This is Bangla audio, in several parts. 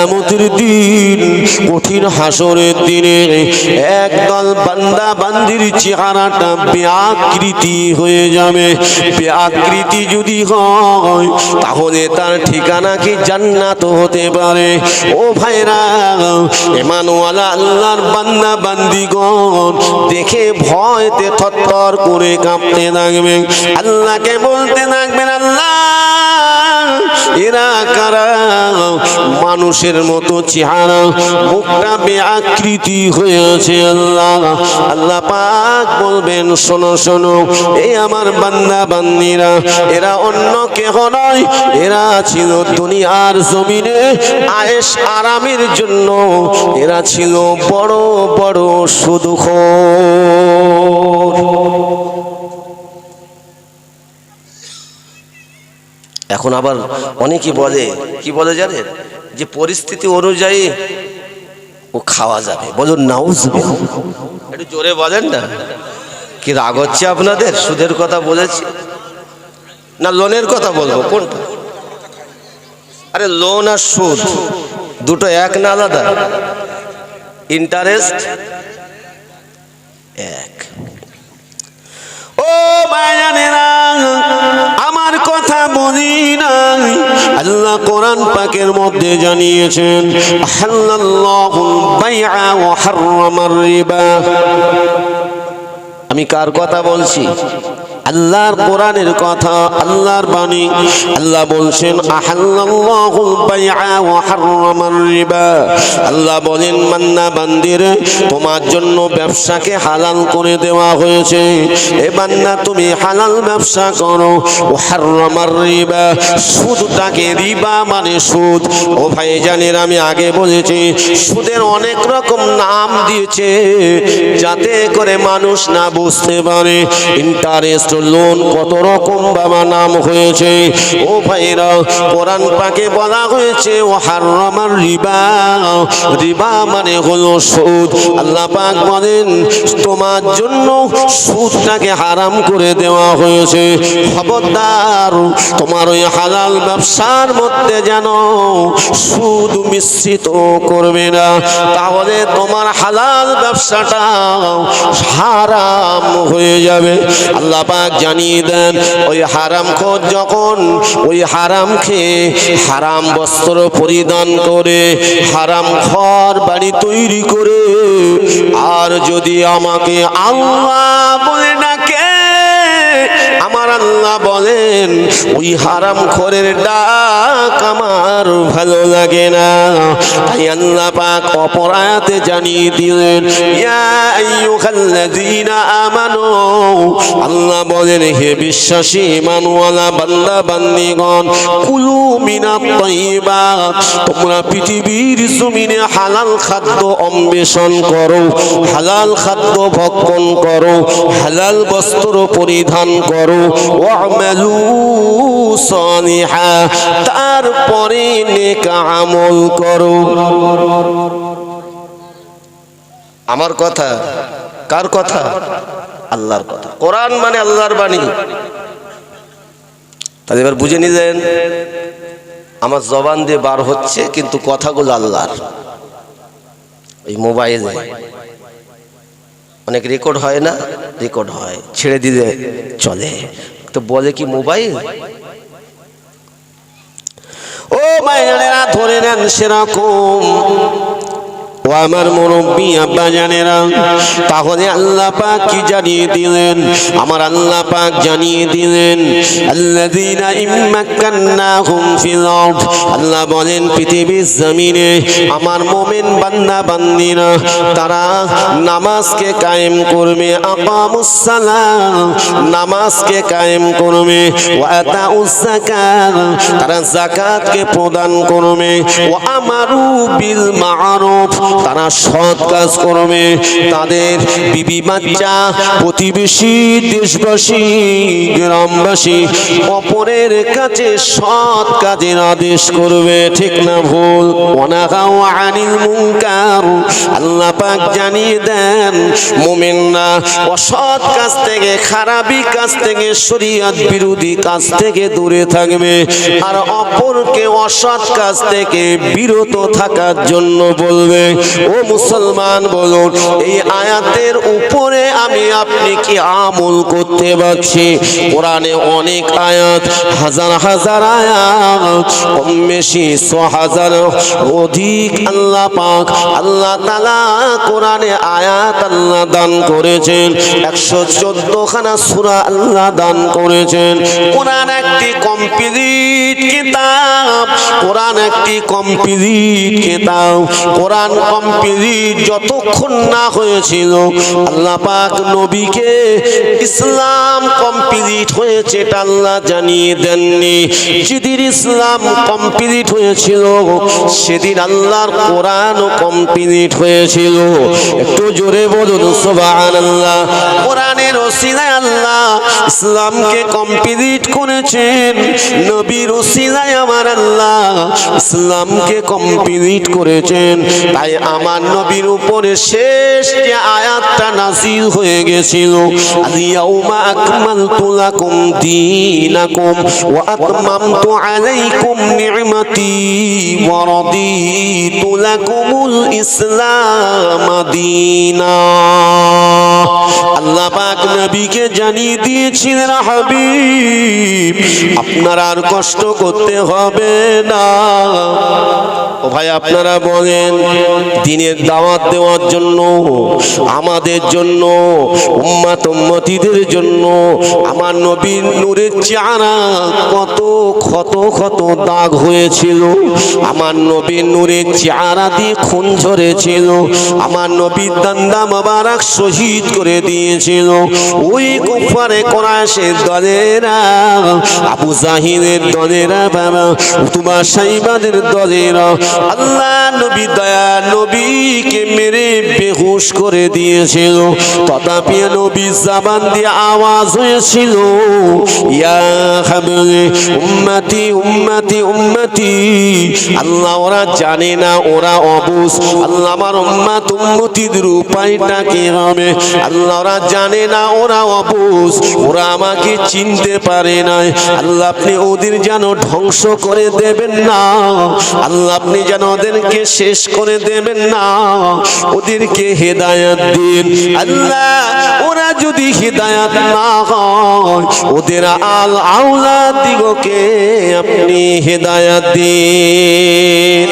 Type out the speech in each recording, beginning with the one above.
কেয়ামতের দিন কঠিন হাসরের দিনে একদল বান্দা বান্দির চেহারাটা ব্যাকৃতি হয়ে যাবে। ব্যাকৃতি যদি হয়, তাহলে তার ঠিকানা কি জান্নাত হতে পারে? ও ভাইরা এমানুয়ালা আল্লাহর বান্দা বান্দিগণ, দেখে ভয়তে থরথর করে কাঁপতে থাকবে আল্লাহকে বলতে থাকবেন আল্লাহ! এরা কারা? মানুষের মতো চেহারা, মুখটা বেআকৃতি হয়ে আছে আল্লাহ। আল্লাহ পাক বলবেন, শোনো শোনো এই আমার বান্দা বান্দিরা এরা অন্য কেহ নয়, এরা ছিল দুনিয়ার জমিনে আয়েশ আরামের জন্য, এরা ছিল বড় বড় সুদুখ এখন আবার অনেকেই বলে, কি বলে জানেন যে পরিস্থিতি অনুযায়ী ও খাওয়া যাবে। বলুন নাউজ একটু জোরে বলেন না। কি রাগ হচ্ছে আপনাদের? সুদের কথা বলেছি। না, লোনের কথা বলব, কোনটা? আরে, লোন আর সুদ, দুটো এক না আলাদা? ইন্টারেস্ট এক। ও মায়ানেরা আমার কথা পাকের মধ্যে জানিয়েছেন আমি কার কথা বলছি? আল্লাহর কোরআনের কথা, আল্লাহর বাণী। আল্লাহ বলছেন আহাল্লাল্লাহুল বাইআ ওয়া হাররামার রিবা। আল্লাহ বলেন মান্না বান্দির, তোমার জন্য ব্যবসাকে হালাল করে দেওয়া হয়েছে। এ বান্দা, তুমি হালাল ব্যবসা করো। ও হাররামার রিবা, সুদটাকে রিবা মানে সুদ। ও ভাই জানেন আমি আগে বলেছি, সুদের অনেক রকম নাম দিয়েছে, যাতে করে মানুষ না বুঝতে পারে। ইন্টারেস্ট লোন কত রকম বাবা নাম হয়েছে। ও ভাইরা কোরআন পাকে বলা হয়েছে ও হাররামার রিবা। রিবা মানে হলো সুদ। আল্লাহ পাক বলেন, তোমার জন্য সুদটাকে হারাম করে দেওয়া হয়েছে। খবরদার, তোমার ওই হালাল ব্যবসার মধ্যে যেন সুদ মিশ্রিত করবে না। তাহলে তোমার হালাল ব্যবসাটা হারাম হয়ে যাবে। আল্লাহ পাক জানিয়ে দেন, ওই হারাম খোঁজ যখন ওই হারাম খেয়ে হারাম বস্ত্র পরিধান করে, হারাম ঘর বাড়ি তৈরি করে, আর যদি আমাকে আল্লাহ বলে ডাকে, আমার আল্লাহ বলেন ওই হারাম খোরের ডাক আমার ভালো লাগে না। তাই আল্লাহ পাক অপরাধে জানিয়ে দিলেন আমানু। আল্লাহ বলেন, হে বিশ্বাসী মানুয়ালা বান্দা, বান্দিগণ, কুলু তাইয়্যিবাত তোমরা পৃথিবীর জমিনে হালাল খাদ্য অন্বেষণ করো, হালাল খাদ্য ভক্ষণ করো, হালাল বস্ত্র পরিধান করো সালিহা তারপরে নেক আমল করো। আমার কথা? কার কথা? আল্লাহর কথা। কোরআন মানে আল্লাহর বাণী। তাহলে এবার বুঝে নিলেন, আমার জবান দিয়ে বার হচ্ছে, কিন্তু কথাগুলো আল্লাহর। এই মোবাইলে। অনেক রেকর্ড হয় না? রেকর্ড হয়। ছেড়ে দিলে চলে। তো বলে কি মোবাইল? ও মায়েরা ধরে নেন সেরকম। আমার মুরব্বী আব্বা জানেরা, তাহলে আল্লাহ পাক কি জানিয়ে দিলেন? আমার আল্লাহ পাক জানিয়ে দিলেন, আল্লাযীনা ইম্মাক্কান্নাহুম ফিল আরদ। আল্লাহ বলেন, পৃথিবীর জমিনে আমার মুমিন বান্দা বান্দিরা, তারা নামাজকে কায়েম করবে, আকামুস নামাজকে কায়েম করবে, ওয়া আতাউস যাকাত, তারা যাকাতকে প্রদান করবে, ওয়া আমারু বিল মা'রুফ। তারা সৎ কাজ করবে তাদের বিবি বাচ্চা, প্রতিবেশী, দেশবাসী, গ্রামবাসী অপরের কাছে সৎ কাজের আদেশ করবে, ঠিক না ভুল? জানিয়ে দেন অসৎ কাজ থেকে থেকে, শরীয়ত বিরোধী থেকে দূরে থাকবে। আর অপরকে অসৎ কাজ থেকে বিরত থাকার জন্য বলবে ও মুসলমান বলুন, এই আয়াতের উপরে আমি আপনি কি আমল করতে পারছি? কোরআনে অনেক আয়াত, হাজার হাজার আয়াত, কম বেশি ছ হাজার, অধিক আল্লাহ পাক, আল্লাহ তালা কোরআনে আয়াত আল্লাহ দান করেছেন, একশো চোদ্দ খানা সুরা আল্লাহ দান করেছেন। কোরআন একটি কমপ্লিট কিতাব, কোরআন একটি কমপ্লিট কিতাব, কোরআন কমপ্লিট যতক্ষণ না হয়েছিল, আল্লাহ পাক নবীকে ইসলাম কমপ্লিট হয়েছে এটা আল্লাহ জানিয়ে দেননি। যেদিন ইসলাম কমপ্লিট হয়েছিল, সেদিন আল্লাহর কোরআনও কমপ্লিট হয়েছিল। একটু জোরে বলুন, সুবহানাল্লাহ। কোরআনের ওসিলায় আল্লাহ ইসলামকে কমপ্লিট করেছেন। নবীর ওসিলায় আমার আল্লাহ ইসলামকে কমপ্লিট করেছেন। তাই আমার নবীর উপরে শেষ যে আয়াতটা নাজিল হয়ে গেছিল। আলিয়াউমা আকমালতু লাকুম দীনাকুম ওয়া আতমামতু আলাইকুম নি'মাতি ওয়া রাদিতু লাকুমুল ইসলাম দীনা। আল্লাহ পাক নবীকে জানিয়ে দিয়েছিলেন, হাবিব, আপনার আর কষ্ট করতে হবে না। ভাই, আপনারা বলেন, দিনের দাওয়াত দেওয়ার জন্য, আমাদের জন্য, উম্মাত উম্মতিদের জন্য, আমার নবীর নূরের চেহারা কত ক্ষত ক্ষত দাগ হয়েছিল। আমার নবীর নূরের চেহারা দিয়ে খুন ঝরেছিল। আমার নবীর দান্দা মোবারক শহীদ করে দিয়েছিল। ওই কুফারে কোরআশের দলেরা, আবু জাহিদের দলেরা, বাবা, উতুবা সাইবাদের দলেরা আল্লাহ নবী দয়া নবীকে মেরে বেহুশ করে দিয়েছিল। তথাপি নবী জাবান দিয়ে আওয়াজ হয়েছিল উম্মতি উম্মতি উম্মতি। আল্লাহ, ওরা জানে না, ওরা অবুস। আল্লাহ, আমার উম্মাত উম্মতিদের উপায়টা কি হবে? আল্লাহ, ওরা জানে না, ওরা অবুস। ওরা আমাকে চিনতে পারে না আল্লাহ, আপনি ওদের যেন ধ্বংস করে দেবেন না। আল্লাহ, আপনি যেন ওদেরকে শেষ করে দেবেন না। ওদেরকে হেদায়াত দিন। আল্লাহ, ওরা যদি হেদায়াত না হয়, ওদের আল আউলা দিগকে আপনি হেদায়াত দিন।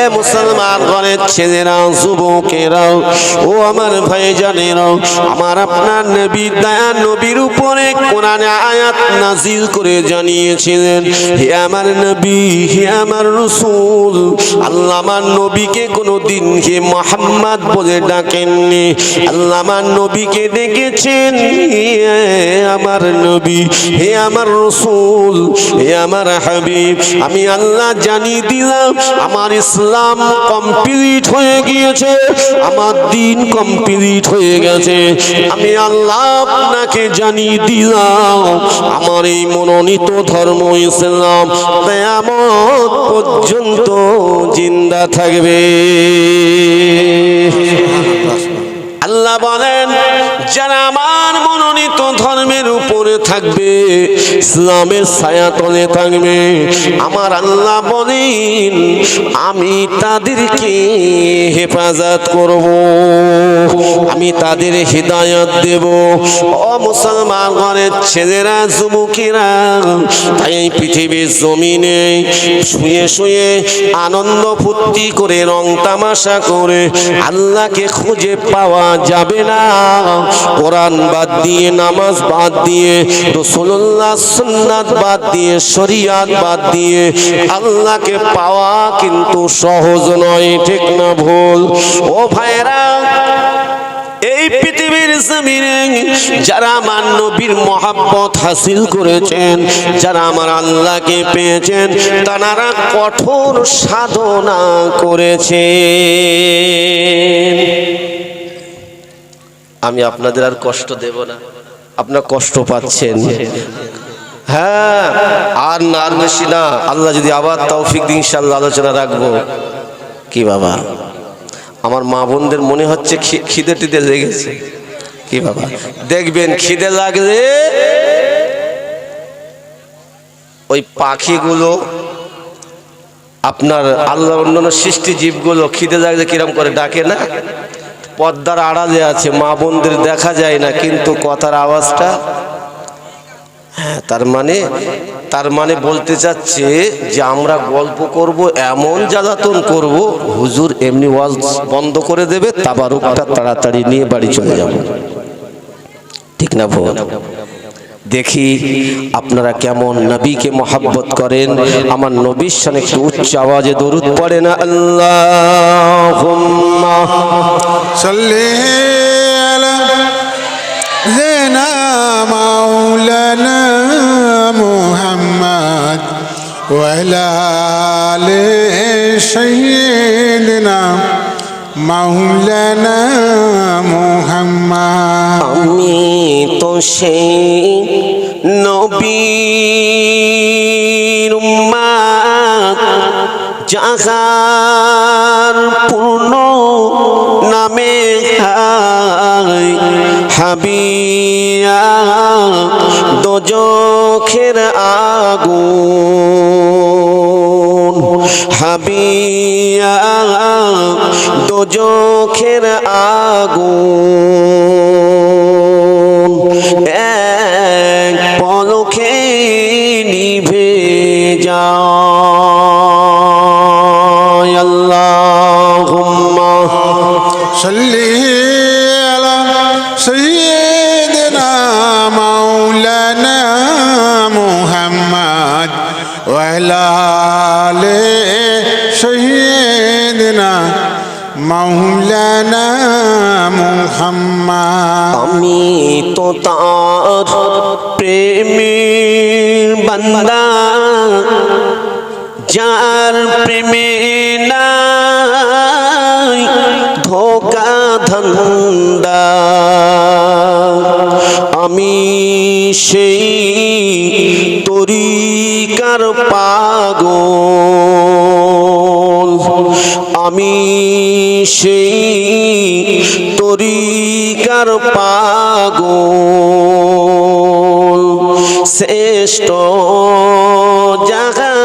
এ মুসলমান ঘরের ছেলেরা যুবকেরাও ও আমার ভাই জানেরাও আমার আপনার নবী দয়া নবীর উপরে কোরআনে আয়াত নাজিল করে জানিয়েছিলেন, হে আমার নবী, হে আমার রসুল আল্লাহ আমার নবীকে কোনো দিন হে মোহাম্মদ বলে ডাকেননি। আল্লাহ আমার নবীকে ডেকেছেন আমার নবী, হে আমার রসুল, হে আমার হাবিব। আমি আল্লাহ জানিয়ে দিলাম, আমার ইসলাম কমপ্লিট হয়ে গিয়েছে, আমার দিন কমপ্লিট হয়ে গেছে। আমি আল্লাহ আপনাকে জানিয়ে দিলাম, আমার এই মনোনীত ধর্ম ইসলাম কেয়ামত পর্যন্ত জিন্দা থাকবে। আল্লাহ বলেন যারা আমার মনোনীত ধর্মের উপরে থাকবে, ইসলামের ছায়াতলে থাকবে। আমার আল্লাহ বলেন, আমি তাদেরকে হেফাজত করব, আমি তাদের হৃদায়ত দেব। ও মুসলমান ঘরের ছেলেরা, যুবকেরা, তাই এই পৃথিবীর জমিনে শুয়ে শুয়ে আনন্দ ফুর্তি করে, রং তামাশা করে আল্লাহকে খুঁজে পাওয়া যাবে না। কোরআন বাদ দিয়ে, নামাজ বাদ দিয়ে রসুল্লাহ সুন্নাত বাদ দিয়ে, শরিয়াত বাদ দিয়ে আল্লাহকে পাওয়া কিন্তু সহজ নয়, ঠিক না ভুল? ও ভাইরা এই পৃথিবীর জমিনে যারা আমার নবীর মহাব্বত হাসিল করেছেন, যারা আমার আল্লাহকে পেয়েছেন তারা কঠোর সাধনা করেছে আমি আপনাদের আর কষ্ট দেব না। আপনার কষ্ট পাচ্ছেন। হ্যাঁ আর না, আর বেশি না। আল্লাহ যদি আবার তৌফিক দিন ইনশাল্লাহ আলোচনা রাখব। কি বাবা? আমার মা বোনদের মনে হচ্ছে খিদে টিদে লেগেছে। কি বাবা? দেখবেন খিদে লাগলে ওই পাখিগুলো, আপনার আল্লাহ অন্যান্য সৃষ্টি জীবগুলো খিদে লাগলে কিরম করে ডাকে না? পদ্মার আড়ালে আছে, মা বোনদের দেখা যায় না, কিন্তু কথার আওয়াজটা হ্যাঁ তার মানে তার মানে বলতে চাচ্ছে যে আমরা গল্প করব, এমন জ্বালাতন করব, হুজুর এমনি ওয়াজ বন্ধ করে দেবে, তাবারুকটা তাড়াতাড়ি নিয়ে বাড়ি চলে যাব। ঠিক না ভোর দেখি আপনারা কেমন নবীকে মহাব্বত করেন? আমার নবীর সঙ্গে একটু উচ্চ আওয়াজে দরুদ পড়ে না আল্লাহ মাওলানা মুহাম্মদ ওয়ালা আলে সাইয়্যিদিনা মাওলানা মোহাম্মদ। আমি তো সেই নবীর মা পূর্ণ নামে হাবিয়া দোজখের আগু হাবিয়া দোজখের আগুন এক পলকে নিভে যায়। আল্লাহুম্মা মাওলানা মুহাম্মদ। আমি তো তার প্রেমের বান্দা, যার প্রেমে নাই ধোকা ধন্দা। আমি সেই তরিকার পাগল। আমি সেই তরিকার পাগল, শ্রেষ্ঠ জাগা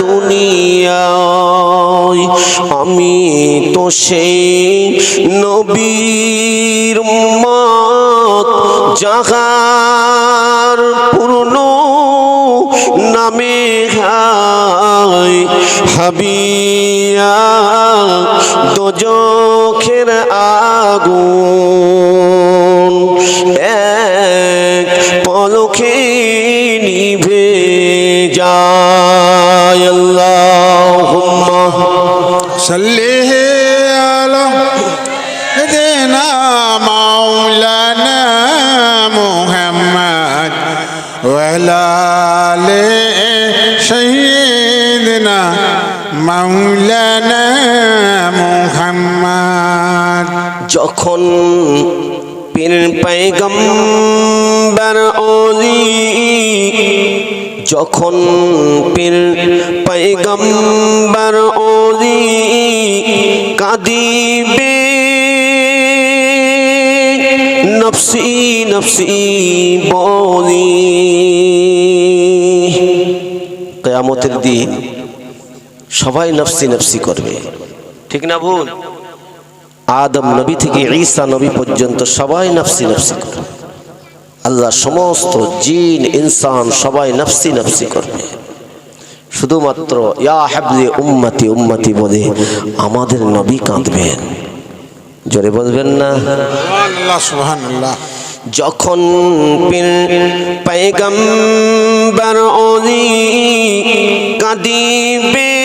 দুনিয়ায়। আমি তো সেই নবীর মত জাগার পূর্ণ নামে হাবিয়া। দুজখের আগুন, এক পলকে নিভে যায়। আল্লাহ সাল্লি আলা দেনা মাওলানা মুহাম্মদ ওয়ালালে সাইয়্যিদনা মাওলানা যখন পীর পাইগম্বর অলি, যখন পীর পাইগম্বর অলি কাঁদিবে, নফসি নফসি বলি। কেয়ামতের দিন সবাই নফসি নফসি করবে। ঠিক না ভুল? আদম নবী থেকে ঈসা নবী পর্যন্ত সবাই নফসি নফসি করবে আল্লাহ সমস্ত জিন ইনসান সবাই নফসি নফসি করবে শুধুমাত্র ইয়া হাবলি উম্মতি উম্মতি বলে আমাদের নবী কাঁদবেন। জোরে বলবেন না? যখন পীর পাইগম্বর অলি কাঁদিবে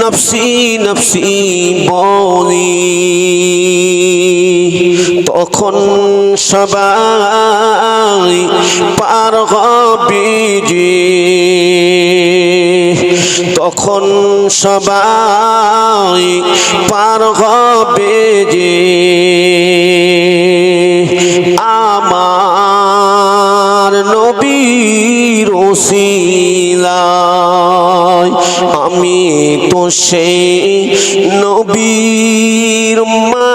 নফসি নফসি বলি। তখন সবাই পার হবে তখন সবাই পার হবে যে। আমার নবীর ওসিলায় আমি তো সেই নবীর মা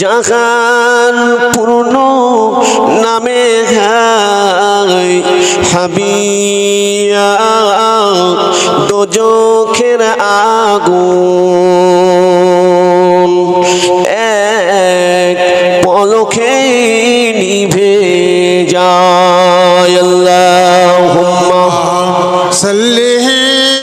জাহান পূর্ণ নামে হাবিয়া দোজখের আগুন।